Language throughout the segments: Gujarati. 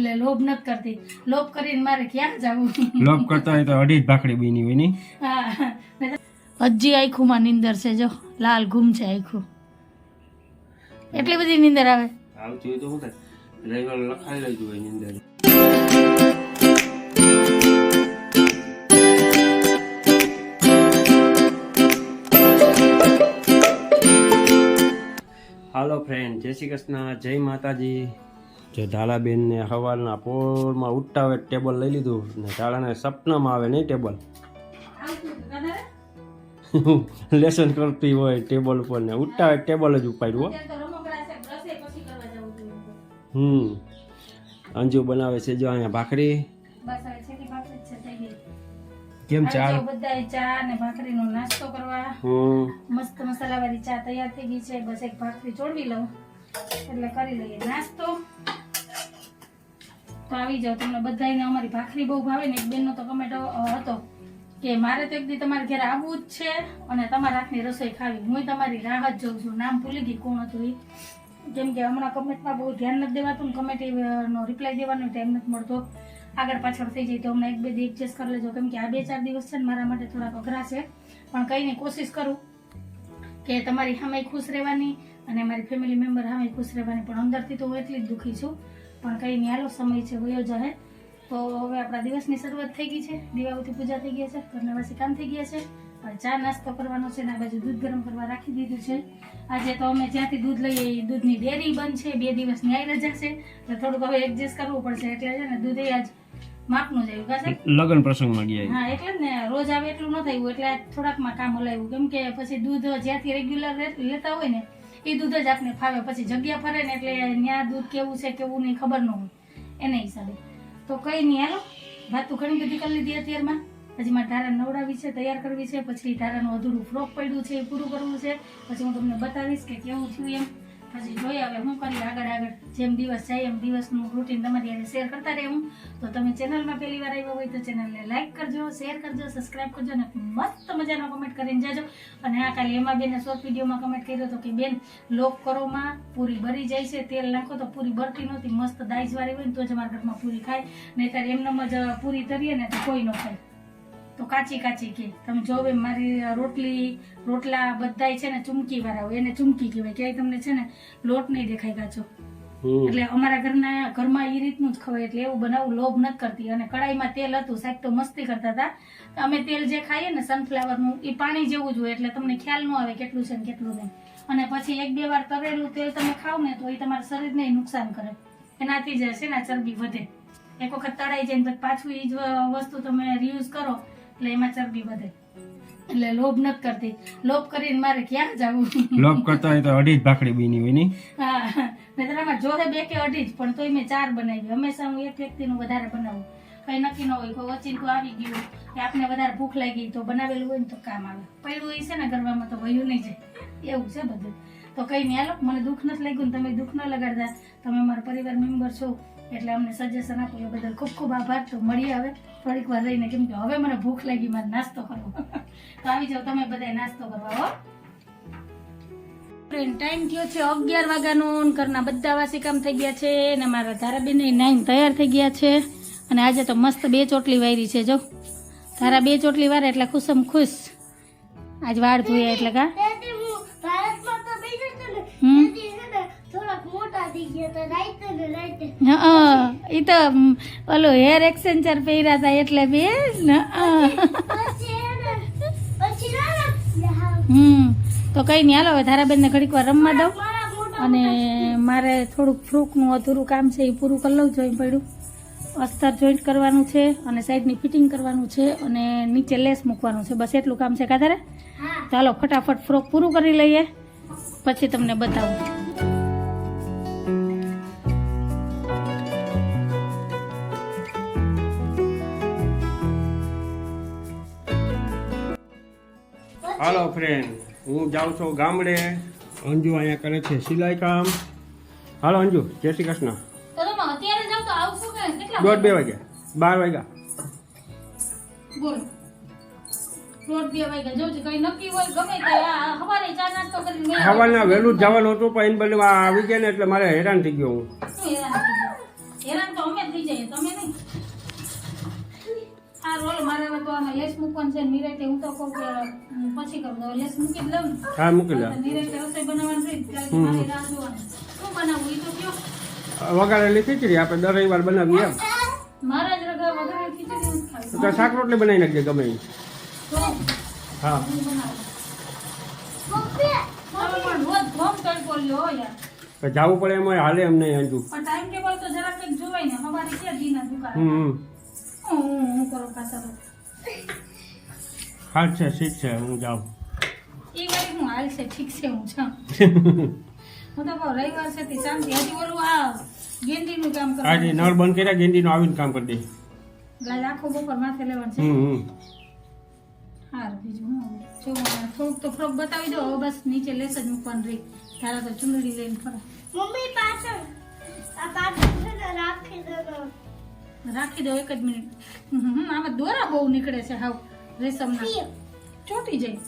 એટલે લોભ નથી કરતી. લોભ કરીને મારે ક્યાં જવું? લોભ કરતા હોય તો અઢી જ ભાખડી બીની હોય નહીં હા. હજી આખુંમાં નિંદર છે જો. લાલ ઘૂમ છે આખું એટલી બધી નિંદર આવે? આવતી હોય તો શું થાય? લખાઈ લેજો એની અંદર હાલો ફ્રેન્ડ જય શ્રી કૃષ્ણ જય માતાજી. જો ઢાળાબેનને સવારના પોરમાં ઉઠાવે ટેબલ લઈ લીધું ને ઢાળાને સપનામાં આવે નહીં ટેબલ. લેસન કરતી હોય ટેબલ ઉપર ને ઉઠાવે ટેબલ જ ઉપાડ્યું હમ. અંજુ બનાવે છે જો અહીંયા ભાખરી. કેમ ચા બધાય ચા ને ભાખરીનો નાસ્તો કરવા. હમ. મસ્ત મસાલાવાળી ચા તૈયાર થઈ ગઈ છે બસ એક ભાખરી ચોડવી લઉં. એટલે કરી લઈએ નાસ્તો. તો આવી જાઓ. તમને બધાને અમારી ભાખરી બહુ ભાવે ને એક બેનનો તો કમેન્ટ હતો કે મારે તો એક દી તમારે ઘરે આવવું જ છે અને તમારા હાથની રસોઈ ખાવી. હું તમારી રાહ જ જોઉં છું. નામ ભૂલી ગઈ કોણ હતું એ કેમ કે હમણાં કમેન્ટમાં બહુ ધ્યાન નથી દેવાતું ને કમેન્ટ નો રિપ્લાય દેવાનો ટાઈમ નથી મળતો. આગળ પાછળ થઈ જાય તો હમણાં એક બે દી એડજસ્ટ કરી લેજો. કેમ કે આ બે ચાર દિવસ છે ને મારા માટે થોડાક અઘરા છે. પણ કંઈ નહીં, કોશિશ કરું કે તમારી સામે ખુશ રહેવાની અને મારી ફેમિલી મેમ્બર સામે ખુશ રહેવાની. પણ અંદરથી તો હું એટલી જ દુઃખી છું. પણ કંઈ હાલો સમય છે વયો જશે. તો હવે આપણા દિવસની શરૂઆત થઈ ગઈ છે. દીવાઓથી પૂજા થઈ ગયા છે ઘરના વાસી કામ થઈ ગયા છે. ચા નાસ્તો કરવાનો છે ને આ બાજુ દૂધ ગરમ કરવા રાખી દીધું છે. આજે તો અમે જ્યાંથી દૂધ લઈએ એ દૂધની ડેરી બંધ છે બે દિવસની ન્યાય રજા છે. એટલે થોડુંક હવે એડજસ્ટ કરવું પડશે એટલે છે ને દૂધ એ આજ માપનું જ આવ્યું લગ્ન પ્રસંગમાં ગયા હા એટલે જ ને રોજ આવે એટલું ન થયું એટલે થોડાકમાં કામ હલાવ્યું. કેમ કે પછી દૂધ જ્યાંથી રેગ્યુલર લેતા હોય ને એ દૂધ જ આપને ફાવે. પછી જગ્યા ફરે ને એટલે ત્યાં દૂધ કેવું છે, કેવું નહીં ખબર ન હોય. એના હિસાબે. તો કઈ નહીં, હાલો. વાત તો ઘણી બધી કરી લીધી અત્યારમાં. હજી મારે ધારા નવડાવી છે, તૈયાર કરવી છે. પછી ધારાનું અધૂરું ફ્રોક પડ્યું છે, એ પૂરું કરવું છે. પછી હું તમને બતાવીશ કે કેવું થયું એમ. પછી જોઈએ હવે હું કરી આગળ આગળ. જેમ દિવસ જાય એમ દિવસનું રૂટીન તમારી હારે શેર કરતા રહેવું. તો તમે ચેનલમાં પહેલી વાર આવ્યા હોય તો ચેનલને લાઈક કરજો શેર કરજો સબસ્ક્રાઇબ કરજો અને મસ્ત મજાનો કમેન્ટ કરીને જાજો. અને આ કાલે એમાં બેને શોર્ટ વિડીયોમાં કમેન્ટ કર્યો હતો કે, બેન લોક કરોમાં પૂરી બરી જાય છે, તેલ નાખો તો પૂરી બરતી નહોતી, મસ્ત દાઈજવાળી હોય ને તો જ અમારા ઘરમાં પૂરી ખાય. નહીં ત્યારે એમનેમ જ પૂરી તરીએ ને તો કોઈ ન ખાય. તો કાચી કાચી કે તમે જો એમ મારી રોટલી રોટલા બધાય છે ને ચુમકી વાળા હોય એને ચુમકી કહેવાય. ક્યાંય તમને છે ને લોટ નહીં દેખાય કાચો. એટલે અમારા ઘરના ઘરમાં એ રીતનું જ ખવાય. એટલે એવું બનાવું લોભ નથી કરતી. અને કડાઈમાં તેલ હતું સાહેબ તો મસ્તી કરતા હતા. અમે તેલ જે ખાઈએ ને સનફ્લાવરનું એ પાણી જેવું જ હોય. એટલે તમને ખ્યાલ ન આવે કેટલું છે ને કેટલું નહીં. અને પછી એક બે વાર તળેલું તેલ તમે ખાવ ને તો એ તમારા શરીરને નુકસાન કરે. એનાથી જ છે ને ચરબી વધે. એક વખત તળાઈ જાય ને પછી પાછું એ જ વસ્તુ તમે રીયુઝ કરો. એટલે એમાં ચરબી વધે. એટલે લોભ નથી કરતી. લોભ કરીને મારે ક્યાં જવું? લોભ કરતા હોય તો અઢી જ ભાખડી બીની હોય નહીં હા. નહીંતર આમાં જોહે બે કે અઢી જ પણ તોય મેં ચાર બનાવી. હંમેશા હું એક વ્યક્તિનું વધારે બનાવું. કઈ નક્કી ન હોય કોઈ ઓચિંતું આવી ગયું કે આપને વધારે ભૂખ લાગી તો બનાવેલું હોય ને તો કામ આવે. પડ્યું એ છે ને ગરબામાં તો વયું નહીં જાય. એવું છે બધું. તો કઈ નહીં. મને દુઃખ નથી લાગ્યું ને તમે દુઃખ ન લગાડતા. તમે મારા પરિવાર મેમ્બર છો. એટલે અમને સજેશન આપ્યું એ બદલ ખૂબ ખૂબ આભાર. તો મળી આવે થોડીક વાર રહીને કેમ કે હવે મને ભૂખ લાગી, મારે નાસ્તો કરવો. તો આવી જાઓ તમે બધા નાસ્તો કરવા, હો. ફ્રેન્ડ ટાઈમ થયો છે અગિયાર વાગ્યાનો. ઘરના બધા વાસી કામ થઈ ગયા છે અને મારા ધારાબેન નાઈન તૈયાર થઈ ગયા છે. અને આજે તો મસ્ત બે ચોટલી વાયરી છે, જો. તારા બે ચોટલી વારે એટલે ખુશમ ખુશ. આજ વાળ ધોયા એટલે કા. હા એ તો ઓલું હેર એક્સચેન્જર પહેર્યા હતા એટલે બે હમ તો કઈ નહીં હાલો હવે ધારાબેનને ઘડીક વાર રમવા દઉં. અને મારે થોડુંક ફ્રૂકનું અધૂરું કામ છે એ પૂરું કરી લઉં જોઈ પડ્યું. અસ્તર જોઈન્ટ કરવાનું છે અને સાઈડની ફિટિંગ કરવાનું છે અને નીચે લેસ મૂકવાનું છે. બસ એટલું કામ છે કાધારે ચાલો ફટાફટ ફ્રોક પૂરું કરી લઈએ. પછી તમને બતાવું. હાલો ફ્રેન્ડ હું જાઉં છું ગામડે. અંજુ અહીંયા કરે છે સિલાઈ કામ. હાલો અંજુ જય શ્રી કૃષ્ણ. દોઢ બે વાગ્યા? બાર વાગ્યા. સવારના વહેલું જ જવાનું હતું પણ એને બદલે આવી ગયા ને એટલે મારે હેરાન થઈ ગયો હું. શું હેરાન થઈ ગયું? હેરાન તો અમે થઈ જઈએ. તમે હા રોલ મારે તો આમાં લેસ મૂકવાનું છે. નિરાતે હું તો કહું કે પછી કરું. લેસ મૂકી જ લઉં હા મૂકી લે. નિરાતે રસોઈ બનાવવાનું છે. મારે રાહ જોવાની. શું બનાવવું એ તો કયો. વગાડેલી ખીચડી આપણે દર રવિવાર બનાવીએ મારા જ રગા વગાડેલી ખીચડી તો શાક રોટલી બનાવી નાખજે ગમે હા. જવું પડે એમાં હાલે એમ નહીં હજુ. પણ ટાઈમ ટેબલ તો જરાક કંઈક જોવાય ને. અમારે ક્યાં ઘીના દુકાન હમ. હું કરો પાછા છે ઠીક છે હું જાઉં. એ વારી હું હાલ છે ઠીક છે હું છું હું તો કહું રવિવાર છે તે શાંતિ. હજી ઓલું આ ગેંડીનું કામ આજે કરવાનું નળ બંધ કર્યા ગેંડીનો આવીને કામ કરી દે. ગાય આખો બપોર માથે લેવાનું છે. હારું બીજું હું જો થોડુંક તો ફ્રોક બતાવી દો. હવે બસ નીચે લેસ જ મૂકવાનું રહી. તારા તો ચુંદડી લઈને ફરે. મમ્મી પાછળ. આ પાછળ રાખી દેજો રાખી દો એક જ મિનિટ. હમ, હમ, આમાં દોરા બહુ નીકળે છે હાવ. રેશમના. ચોટી જાય.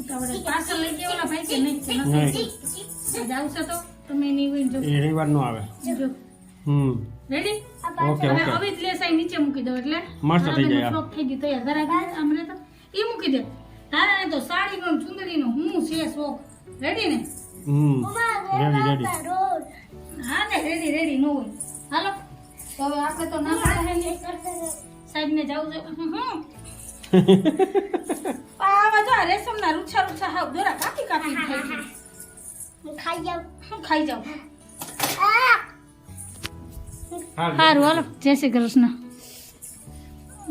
ઉતાવળે પાર્સલ લઈ ગયો ઓલા ભાઈ કે નહીં નથી. આવશે તો તમે એની હોય જો એની વાર નો આવે. જો હમ. રેડી ઓકે ઓકે હવે જ લેસાઈ નીચે મૂકી દો એટલે. મસ્ત થઈ જાય. ફ્રોક થઈ ગઈ તૈયાર. ધરા આમરે તો એ મૂકી દે. તારા તો સાડી નો ચુંદડી નો હું છે શોખ. રેડી ને? હમ. રેડી રેડી ને રેડી રેડી નો હોય. હાલો. તો હવે આપણે તો ના પાડે ને. સાહેબ ને જવું છે. હમ, પાવા જો રેશમ ના રૂછા રૂછા હાવ દોરા કાપી કાપી હું ખાઈ જાઉં. હું ખાઈ જાઉં. હારું. સારું હાલો. જય શ્રી કૃષ્ણ.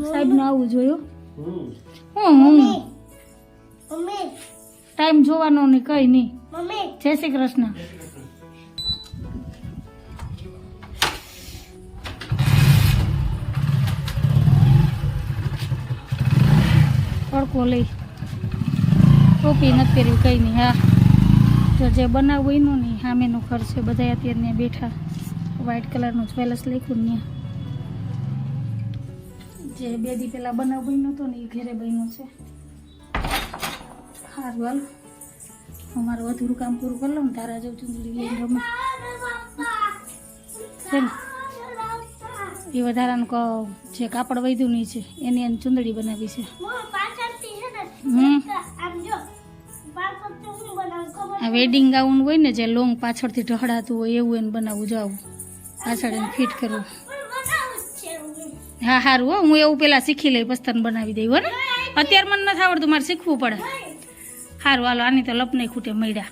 સાહેબનું આવું જોયું. હમ. હું હું. ટાઈમ જોવાનો નહીં કઈ નહીં. જય શ્રી કૃષ્ણ. તડકો લઈ. ટોપી નથી પહેર્યું, કંઈ નહીં. હા. તો જે બનાવવું એનું નહીં. સામેનું ઘર છે. બધા અત્યારે ત્યાં બેઠા. વ્હાઈટ કલરનું જ્વેલર્સ લખ્યું ને જે બે દી પહેલા બનાવ બન્યો હતો ને એ ઘરે બન્યો છે. સારું હાલ. હું મારું અધૂરું કામ પૂરું કરી લઉં તારા જેવું લઈને રમે. છે ને? એ વધારાનું જે કાપડ વધ્યું નહીં છે, એની એની ચૂંદડી બનાવી છે. આ વેડિંગ ગાઉન હોય ને જે લોંગ પાછળથી ઢહડાતું હોય એવું એને બનાવવું જાવું પાછળ એને ફિટ કરવું બનાવું હું સારું હો હું એવું પેલા શીખી લઈ પછી તને બનાવી દઈ હો ને. અત્યારે મને નથી આવડતું મારે શીખવું પડે. સારું હાલો આની તો લપ નહીં ખૂટે મળ્યા.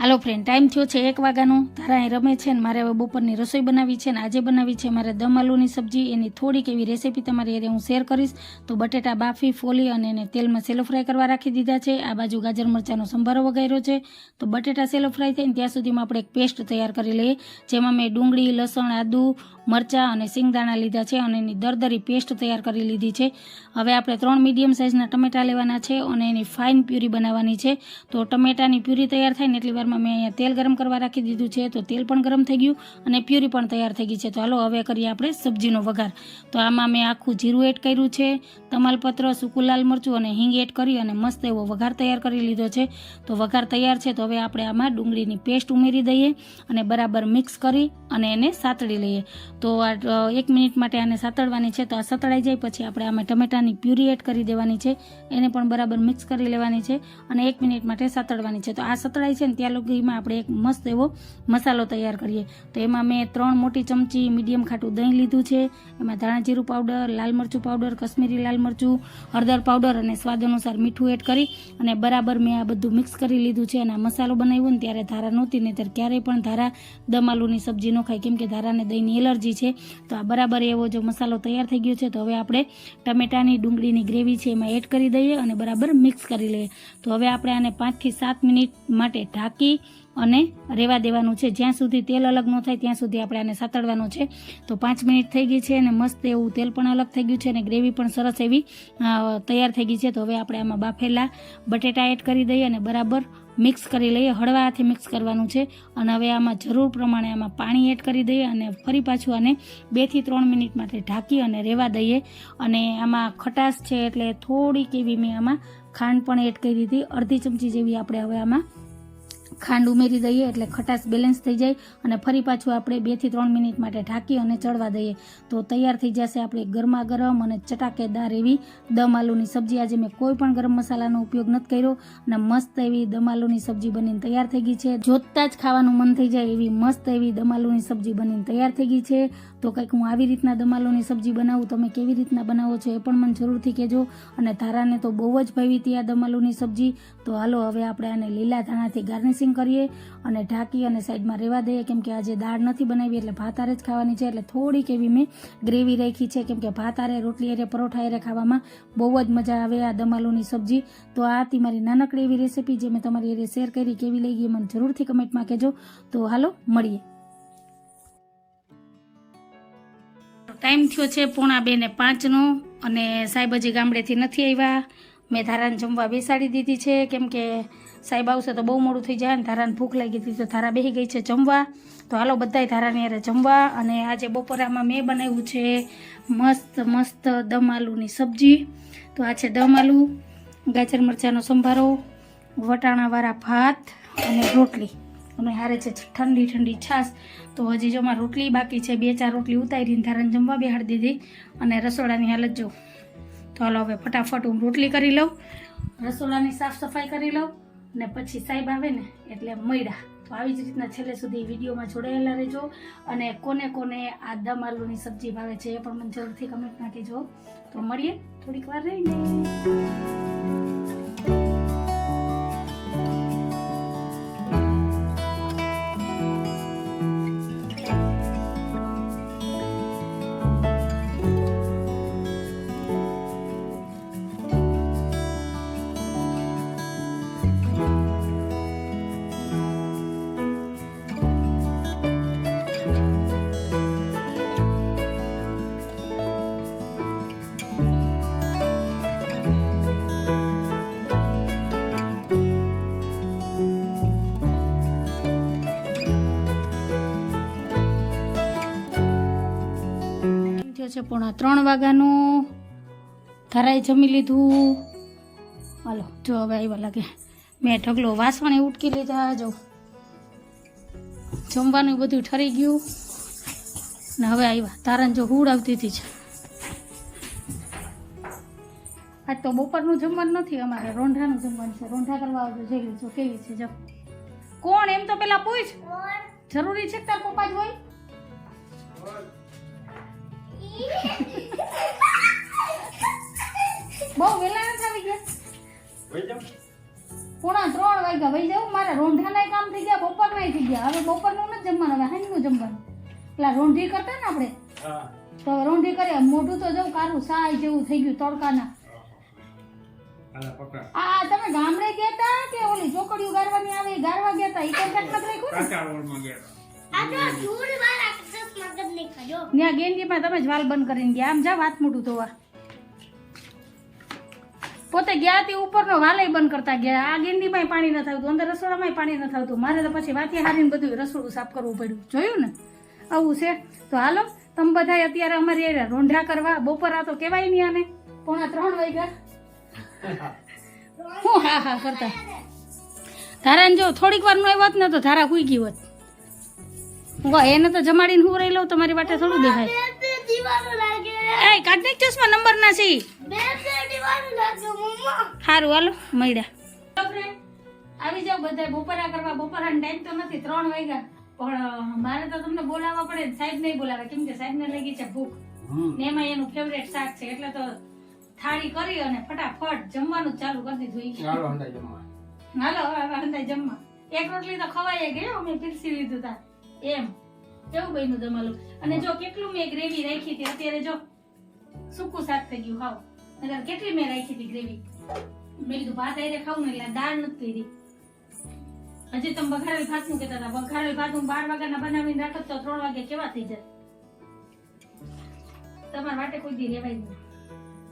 હાલો ફ્રેન્ડ ટાઈમ થયો છે એક વાગ્યાનું. તારા અહીં રમે છે ને મારે હવે બપોરની રસોઈ બનાવી છે ને આજે બનાવી છે મારે દમ આલુની સબ્જી, એની થોડીક એવી રેસીપી તમારી હારે હું શેર કરીશ. તો બટેટા, બાફી, ફોલી અને એને તેલમાં સેલો ફ્રાય કરવા રાખી દીધા છે. આ બાજુ ગાજર મરચાંનો સંભારો વગાડ્યો છે. તો બટેટા સેલો ફ્રાય થાય ને ત્યાં સુધીમાં આપણે એક પેસ્ટ તૈયાર કરી લઈએ. જેમાં મેં ડુંગળી, લસણ, આદુ મરચાં અને સિંગદાણા લીધા છે અને એની દરદરી પેસ્ટ તૈયાર કરી લીધી છે. હવે આપણે ત્રણ મીડિયમ સાઇઝના ટમેટા લેવાના છે અને એની ફાઇન પ્યુરી બનાવવાની છે. તો ટમેટાની પ્યુરી તૈયાર થાય ને એટલી વારમાં મેં અહીંયા તેલ ગરમ કરવા રાખી દીધું છે. તો તેલ પણ ગરમ થઈ ગયું અને પ્યુરી પણ તૈયાર થઈ ગઈ છે. તો હાલો હવે કરીએ આપણે સબ્જીનો વઘાર. તો આમાં મેં આખું જીરું એડ કર્યું છે, તમાલપત્ર, સૂકું લાલ મરચું અને હિંગ એડ કરી અને મસ્ત એવો વઘાર તૈયાર કરી લીધો છે. તો વઘાર તૈયાર છે તો હવે આપણે આમાં ડુંગળીની પેસ્ટ ઉમેરી દઈએ અને બરાબર મિક્સ કરી અને એને સાતળી લઈએ. તો આ એક મિનિટ માટે આને સાતળવાની છે. તો આ સતળાઈ જાય પછી આપણે આમાં ટમેટાની પ્યુરી એડ કરી દેવાની છે. એને પણ બરાબર મિક્સ કરી લેવાની છે અને એક મિનિટ માટે સાતળવાની છે. તો આ સતળાઈ છે ને ત્યાં લગીમાં આપણે એક મસ્ત એવો મસાલો તૈયાર કરીએ. તો એમાં મેં ત્રણ મોટી ચમચી મીડિયમ ખાટું દહીં લીધું છે. એમાં ધાણા જીરું પાવડર, લાલ મરચું પાવડર, કશ્મીરી લાલ મરચું, હળદર પાવડર અને સ્વાદ અનુસાર મીઠું એડ કરી અને બરાબર મેં આ બધું મિક્સ કરી લીધું છે અને આ મસાલો બનાવ્યો ને ત્યારે ધારા નહોતી નહીં ત્યારે ક્યારેય પણ ધારા દમ આલુની સબ્જી ન ખાય. કેમ કે ધારાને દહીંની એલર્જી છે. તો આ બરાબર એવો જો મસાલો તૈયાર થઈ ગયો છે, તો હવે આપણે ટમેટાની ડુંગળીની ગ્રેવી છે એમાં એડ કરી દઈએ અને બરાબર મિક્સ કરી લઈએ. તો હવે આપણે આને પાંચથી સાત મિનિટ માટે ઢાંકી અને રેવા દેવાનું છે. જ્યાં સુધી તેલ અલગ ન થાય ત્યાં સુધી આપણે આને સાતળવાનું છે. તો પાંચ મિનિટ થઈ ગઈ છે અને મસ્ત એવું તેલ પણ અલગ થઈ ગયું છે અને ગ્રેવી પણ સરસ એવી તૈયાર થઈ ગઈ છે. તો હવે આપણે આમાં બાફેલા બટેટા એડ કરી દઈએ અને બરાબર મિક્સ કરી લઈએ, હળવા હાથે મિક્સ કરવાનું છે. અને હવે આમાં જરૂર પ્રમાણે આમાં પાણી એડ કરી દઈએ અને ફરી પાછું આને બેથી ત્રણ મિનિટ માટે ઢાંકી અને રહેવા દઈએ. અને આમાં ખટાશ છે એટલે થોડીક એવી મેં આમાં ખાંડ પણ એડ કરી દીધી. અડધી ચમચી જેવી આપણે હવે આમાં ખાંડ ઉમેરી દઈએ એટલે ખટાશ બેલેન્સ થઈ જાય અને ફરી પાછું આપણે બેથી ત્રણ મિનિટ માટે ઢાંકી અને ચડવા દઈએ. તો તૈયાર થઈ જશે આપણે ગરમા ગરમ અને ચટાકેદાર એવી. દમ આલુની સબ્જી આજે મેં કોઈ પણ ગરમ મસાલાનો ઉપયોગ નથી કર્યો અને મસ્ત એવી દમ આલુની સબ્જી બનીને તૈયાર થઈ ગઈ છે. જોતાં જ ખાવાનું મન થઈ જાય એવી મસ્ત એવી દમ આલુની સબ્જી બનીને તૈયાર થઈ ગઈ છે. તો કંઈક હું આવી રીતના દમાલોની સબ્જી બનાવું, તમે કેવી રીતના બનાવો છો એ પણ મને જરૂરથી કહેજો. અને તારાને તો બહુ જ ભાવી હતી આ દમાલોની સબ્જી. તો હાલો, હવે આપણે આને લીલા ધાણાથી ગાર્નિશિંગ કરીએ અને ઢાંકી અને સાઈડમાં રહેવા દઈએ. કેમ કે આજે દાળ નથી બનાવી, એટલે ભાત હારે જ ખાવાની છે. એટલે થોડીક એવી મેં ગ્રેવી રાખી છે. કેમ કે ભાત હારે, રોટલી અરે પરોઠા અરે ખાવામાં બહુ જ મજા આવે આ દમાલોની સબ્જી. તો આ હતી મારી નાનકડી એવી રેસીપી જે મેં તમારી અરે શેર કરી, કેવી લઈ ગઈ મને જરૂરથી કમેન્ટમાં કહેજો. તો હાલો, મળીએ. ટાઈમ થયો છે પોણા બે ને પાંચનો અને સાહેબ ગામડેથી નથી આવ્યા. મેં ધારાને જમવા બેસાડી દીધી છે. કેમ કે સાહેબ આવશે તો બહુ મોડું થઈ જાય ને ધારાને ભૂખ લાગી હતી તો ધારા બેસી ગઈ છે જમવા. તો હાલો બધાય ધારાની યારે જમવા અને આજે બપોરામાં મેં બનાવ્યું છે મસ્ત મસ્ત દમ આલુની સબ્જી. તો આ છે દમ આલુ, ગાજર મરચાંનો સંભારો, વટાણાવાળા ભાત અને રોટલી. અને હારે છે ઠંડી ઠંડી છાશ. તો હજી જો મારે રોટલી બાકી છે, બે ચાર રોટલી ઉતારીને ધારણ જમવા બેહાડી દીધી અને રસોડાની હાલત જો. તો હાલો હવે ફટાફટ હું રોટલી કરી લઉં, રસોડાની સાફ સફાઈ કરી લઉં ને પછી સાહેબ આવે ને એટલે મળ્યા. તો આવી જ રીતના છેલ્લે સુધી વિડીયોમાં જોડાયેલા રહેજો અને કોને કોને આ દમ આલુની સબ્જી ભાવે છે એ પણ મને જરૂરથી કમેન્ટમાં કહેજો તો મળીએ, થોડીક વાર રહીને. થયો છે પોણા ત્રણ વાગ્યાનું. ધરાઈ જમી લીધું. હાલો જો હવે આવ્યા લાગે. મેં ઢગલો વાસણે ઉટકી લીધા જો જમવાનું બધું ઠરી ગયું. ને હવે આવ્યા તારણ જો હુડ આવતી હતી છે આજ તો બપોરનું જમવાનું નથી અમારે રોંઢાનું જમવાનું છે. રોંઢા કરવા આવજો જઈ લીધો કેવી છે જો. કોણ? એમ તો પેલા પૂછ. જરૂરી છે તાર પપ્પા જ હોય. બહુ વેલા નથી આવી ગયા. પોણા ત્રણ વાગ્યા વહી જાવ મારા રોંઢાના કામ થઈ ગયા બપોરના થઈ ગયા. હવે બપોરનું નથી જમવાનું હવે હાંજનું જમવાનું. પેલા રોંઢી કરતા ને આપણે? તો રોંઢી કરે મોઢું તો જવું કારું સાય જેવું થઈ ગયું તડકાના. આ તમે ગામડે ગયા કે ઓલી ચોકડીઓ ગારવાની આવે એ ગારવા ગયા હતા ઈ કોન્ટેક્ટ નથી રાખ્યું ત્યાં ગેંગીમાં તમે જ વાલ બંધ કરીને ગયા. આમ જા વાત મોટું ધોવા પોતે ગયા તે ઉપરનો વાલે બંધ કરતા ગયા. આ ગેંડીમાંય પાણી ન થતું અંદર રસોડામાં પાણી ન થતું મારે તો પછી વાતી હારીને બધું રસોડું સાફ કરવું પડ્યું. જોયું ને? આવું છે. તો હાલો તમે બધા અત્યારે અમારી રોંઢા કરવા. બપોર આ તો કેવાય નહીં આને. પોણા ત્રણ વાગ્યા. હું હા હા કરતા. ધારાને જો થોડીક વાર નો આવ્યો ને તો ધારા હુઈ ગઈ હોત. એને તો જમાડીને હું રહી લઉં તમારી વાટે થોડું દેખાય. એ કાઢ ચશ્મા નંબર ના છે હારું હાલો મળ્યા. આવી જાવ બધા બપોરા કરવા બપોરાનો ટાઈમ તો નથી ત્રણ વાગ્યા. પણ મારે તો તમને બોલાવવા પડે સાહેબ નહીં બોલાવે. કેમ કે સાહેબ ને લાગી છે ભૂખ. ને એમાં એનું ફેવરેટ શાક છે એટલે તો થાળી કરી અને ફટાફટ જમવાનું જ ચાલુ કરી દીધું ઈ. હાલો હવે અંદાજ જમવા. એક રોટલી તો ખવાઈ ગઈ અમે મેં પીરસી લીધું તા. એમ. કેવું બન્યું તમારું? અને જો કેટલું મેં ગ્રેવી રાખી હતી અત્યારે જો સૂકું શાક થઈ ગયું ખાવ નકર કેટલી મેં રાખી હતી ગ્રેવી મેં કીધું ભાત આયરે ખાવું ને એટલે દાળ નથી કરી. હજી તમે વઘારેલ ભાતનું કહેતા હતા. વઘારેલ ભાત હું બાર વાગ્યાના બનાવીને રાખત તો ત્રણ વાગે કેવા થઈ જાય? તમારા માટે કોઈ દી રેવાય નહીં.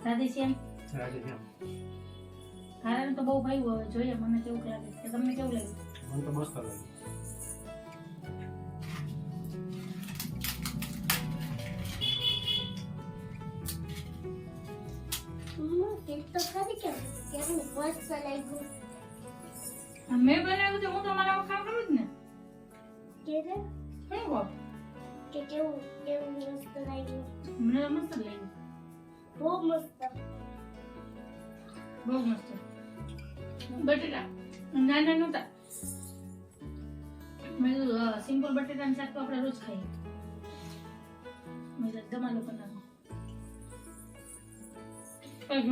રાધેશ્યામ કારણ તો બહુ ભાઈ હવે જોઈએ મને કેવું લાગે કે તમને કેવું લાગે મને તો મસ્ત લાગ્યું. મેં બનાવ્યું તો હું તો મારા કરું જ ને? કે રે શું કહો કે કેવું કેવું મસ્ત લાગ્યું? મને મસ્ત લાગ્યું. બહુ મસ્ત. બહુ મસ્ત. બટેટા નાના નહોતા. મેં સિમ્પલ બટેટાનું શાક તો આપણે રોજ ખાઈએ. મેં ધમાલો કરી કઈ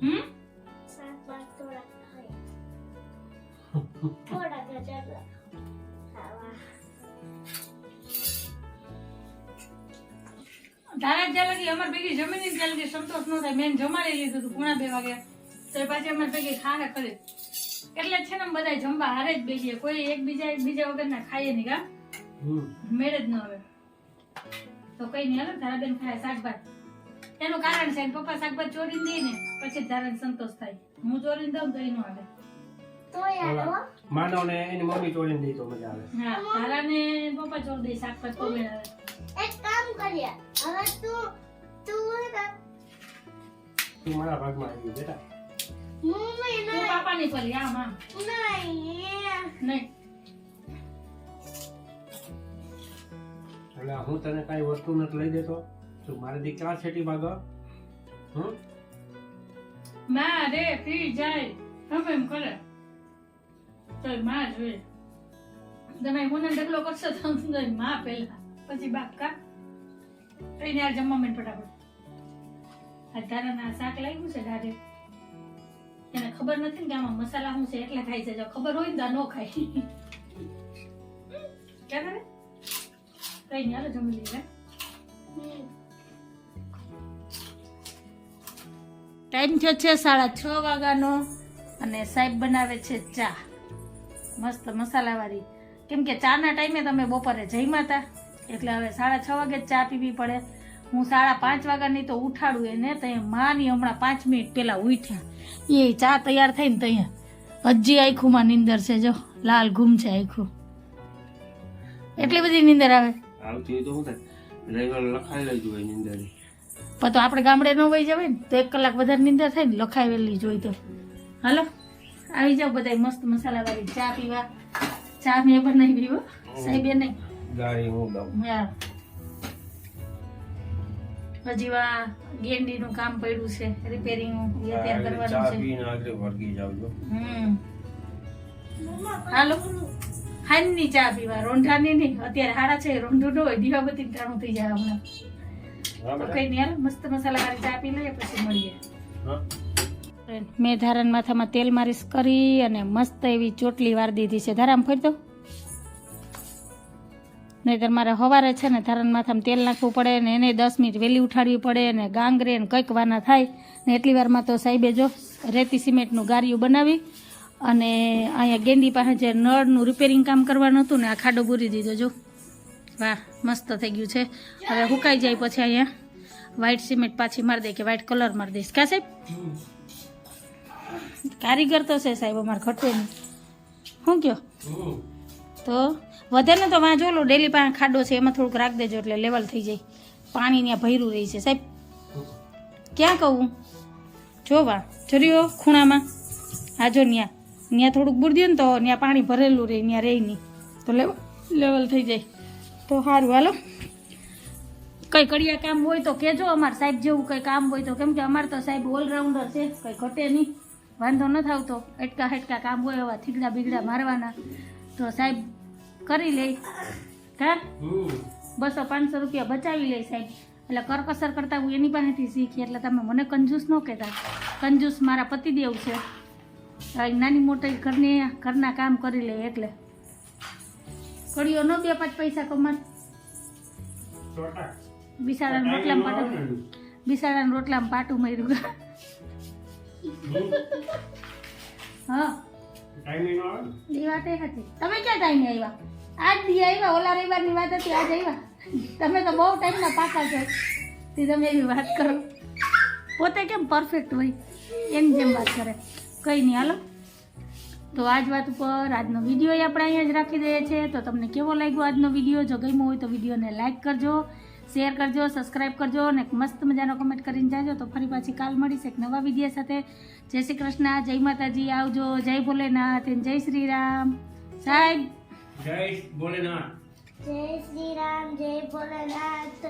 હમ ખાવા તારા જ્યાં લગી અમારે ભેગી જમીન ત્યાં લગી સંતોષ નો થાય. મેં જમાડી લીધું હતું પૂણા બે વાગે. તો પાછી અમારે ભેગી ખારે. કરે એટલે જ છે ને બધા જમવા હારે જ બેસીએ કોઈ એકબીજા એકબીજા વગર ના ખાઈએ નહીં કા હમ. મેળ જ ન આવે. તો કઈ નહીં હાલો. તારા બેન ખાય શાકભાત. એનું કારણ છે પપ્પા શાકભાજી ચોરી દે ને પછી જ સંતોષ થાય. હું ચોરી દઉં તો એનું આવે. તો યાર હો. માનવ ને એની મમ્મી ચોરી દે તો મજા આવે. હા તારાને પપ્પા ચોરી દે શાકભાત પગલે આવે. એક કામ કરીએ. હવે તું તું તું મારા ભાગમાં આવી બેટા. મમ્મી તું નહીં. નહીં. એટલે હું તને કઈ વસ્તુ નથી લઈ દેતો? તું મારી દીકરા છેટી ભાગ હમ? માં રે પી જાય. તમે એમ કરે. તો માં જોઈએ તમે મને ડગલો કરશો તો હું માં પહેલા, પછી બાપ કા? કઈને યાર જમવા મેં ફટાફટ. આ તારાના શાક લાગ્યું છે દાદે એને ખબર નથી ને કે આમાં મસાલા શું છે, એટલે ખાય છે. જો ખબર હોય ને તો ન ખાય. ક્યાં કરે કઈ નહીં હાલો જમી લઈએ ટાઈમ થયો છે સાડા છ વાગ્યાનો અને સાહેબ બનાવે છે ચા. મસ્ત મસાલાવાળી. કેમ કે ચાના ટાઈમે તમે બપોરે જમ્યા હતા, એટલે હવે સાડા છ વાગે ચા પીવી પડે. હું સાડા પાંચ વાગ્યાની તો ઉઠાડું એને, તો માની હમણાં પાંચ મિનિટ પહેલાં ઉઠ્યા. એ ચા તૈયાર થઈને ત્યાં હજી આખુંમાં નીંદર છે, જો, લાલ ઘૂમ છે આખું. એટલી બધી નીંદર આવે? આવતી તો થાય? રવિવાર લખાઈ લેજો એની અંદર પણ તો આપણે ગામડે ન વહી જવાય ને તો એક કલાક વધારે નીંદર થાય ને લખાવેલી જોઈ તો. હાલો આવી જાવ બધા મસ્ત મસાલાવાળી ચા પીવા. ચા મેં બનાવી હો સાહેબે નહીં ગાડી હું દઉં. હા. હજી વા ગેંડીનું કામ પડ્યું છે રિપેરિંગ એ ત્યાં કરવાનું છે. પીને આગળ વર્ગી જાવજો હમ. હાલો. હાનની ચા પીવા રોંઢાની નહીં અત્યારે હાડા છે રોંઢું ન હોય દીવાબત્તી ટાણું થઈ જાય હમણાં. કઈ નહીં હાલો મસ્ત મસાલાવાળી ચા પી લઈએ પછી મળીએ. મેં ધારણ માથામાં તેલ મારીશ કરી અને મસ્ત એવી ચોટલી વાર દીધી છે. ધારામ ફરતો નહીતર મારે સવારે છે ને ધારણ માથામાં તેલ નાખવું પડે ને એને દસ મિનિટ વહેલી ઉઠાડવી પડે ને ગાંગરે ને કંઈક વાના થાય ને એટલી વારમાં તો સાહેબે જો રેતી સિમેન્ટનું ગારિયું બનાવી અને અહીંયા ગેંડી પાસે જે નળનું રિપેરિંગ કામ કરવાનું હતું ને આ ખાડો પૂરી દીધો જો. વાહ, મસ્ત થઈ ગયું છે. હવે સુકાઈ જાય પછી અહીંયા. વ્હાઈટ સિમેન્ટ પાછી મારી દે કે વ્હાઈટ કલર મારી દઈશ. કા સાહેબ? કારીગર તો છે સાહેબ, અમારે ઘટે નહીં શું કયો? તો વધારે તો વાં જોલો ડેલી પાસે ખાડો છે, એમાં થોડુંક રાખ દેજો એટલે લેવલ થઈ જાય. પાણી ત્યાં ભર્યું રહી છે સાહેબ. ક્યાં કહું? જો વા જોર્યો ખૂણામાં. હા જો ત્યાં ત્યાં થોડુંક બુરદ્યું ને તો ત્યાં પાણી ભરેલું રહે ત્યાં રહે નહીં. તો લેવલ લેવલ થઈ જાય. તો સારું હાલો. કંઈ કડિયા કામ હોય તો કહેજો. અમારે સાહેબ જેવું કંઈ કામ હોય તો કેમ કે અમારે તો સાહેબ ઓલરાઉન્ડર છે કંઈ ઘટે નહીં. વાંધો ન આવતો એટકા હેટકા કામ હોય એવા થીગડા બીગડા મારવાના. તો સાહેબ કરી લે. કા? બસો પાંચસો રૂપિયા બચાવી લે સાહેબ. એટલે કરકસર કરતા હું એની પાસેથી શીખી. એટલે તમે મને કંજૂસ ન કહેતા. કંજૂસ મારા પતિદેવ છે. આ નાની મોટી ઘરની ઘરના કામ કરી લે એટલે. કડીઓ નો બે પાંચ પૈસા કમાત. બિસાડા રોટલામાં પાટું બિસાડાના રોટલામાં પાટું માર્યું. હા. એ વાત એ હતી. તમે ક્યાં ટાઈમે આવ્યા? આજ દી આવ્યા ઓલા રવિવારની વાત હતી આજ આવ્યા. તમે તો બહુ ટાઈમના પાકા છો. તે તમે એવી વાત કરો. પોતે કેમ પરફેક્ટ હોય? એની જેમ વાત કરે. કંઈ નહીં હાલો. તો આજ વાત ઉપર આજનો વીડિયો આપણે અહીંયા જ રાખી દઈએ છીએ. તો તમને કેવો લાગ્યો આજનો વીડિયો જો ગમ્યો હોય તો વિડીયોને લાઇક કરજો શેર કરજો સબસ્ક્રાઇબ કરજો અને મસ્ત મજાનો કમેન્ટ કરીને જાજો. તો ફરી પાછી કાલ મળીશ એક નવા વીડિયો સાથે. જય શ્રી કૃષ્ણ જય માતાજી આવજો જય ભોલેનાથ અને જય શ્રી રામ. સાહેબ. જય ભોલેનાથ. જય શ્રી રામ જય ભોલેનાથ.